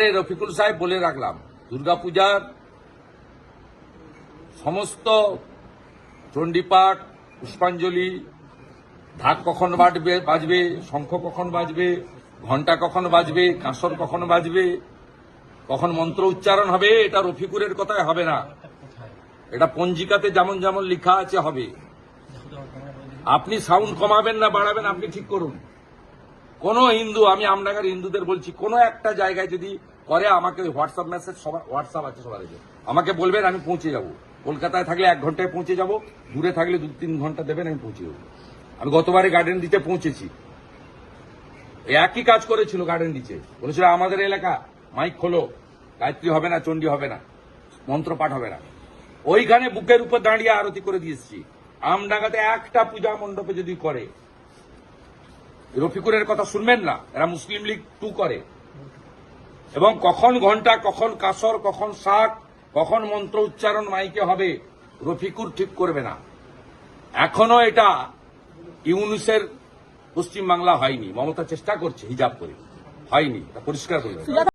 এবারে রফিকুল সাহেব বলে রাখলাম, দুর্গাপূজার সমস্ত চণ্ডীপাঠ, পুষ্পাঞ্জলি, ঢাক কখন বাজবে বাজবে, শঙ্খ কখন বাজবে ঘণ্টা কখন বাজবে, কাঁসর কখন বাজবে, কখন মন্ত্র উচ্চারণ হবে, এটা রফিকুরের কথায় হবে না। এটা পঞ্জিকাতে যেমন যেমন লেখা আছে, হবে। আপনি সাউন্ড কমাবেন না, বাড়াবেন, আপনি ঠিক করুন। কোন হিন্দু, আমি আমনাগার হিন্দুদের বলছি, কোন একটা জায়গায় যদি করে আমাকে ওই হোয়াটসঅ্যাপ মেসেজ সবার হোয়াটসঅ্যাপ আছে সবার। আমাকে বলবেন, আমি পৌঁছে যাব। কলকাতায় থাকলে এক ঘন্টায় পৌঁছে যাব, দূরে থাকলে দু তিন ঘণ্টা দেবেন, আমি পৌঁছে যাব। আমি গতবারে গার্ডেন দিতে পৌঁছেছি। একই কাজ করেছিল গার্ডেন দিতে। বলেছিল, আমাদের এলাকা মাইক খোলো। গায়ত্রী হবে না, চণ্ডী হবে না, মন্ত্র পাঠ হবে না। ওইখানে বুকের উপর দাঁড়িয়ে আরতি করে দিয়েছি আমডাঙ্গাতে একটা পূজা মণ্ডপে যদি করে, রফিকুরের কথা শুনবেন না? এরা মুসলিম লীগ টু করে। এবং কখন ঘণ্টা কখন কাসর কখন শাক কখন মন্ত্র উচ্চারণ মাইকে হবে, রফিকুর ঠিক করবে না। এখনও এটা ইউনুসের পশ্চিমবাংলা হয়নি। মমতা চেষ্টা করছে হিজাব করে। হয়নি পরিষ্কার করে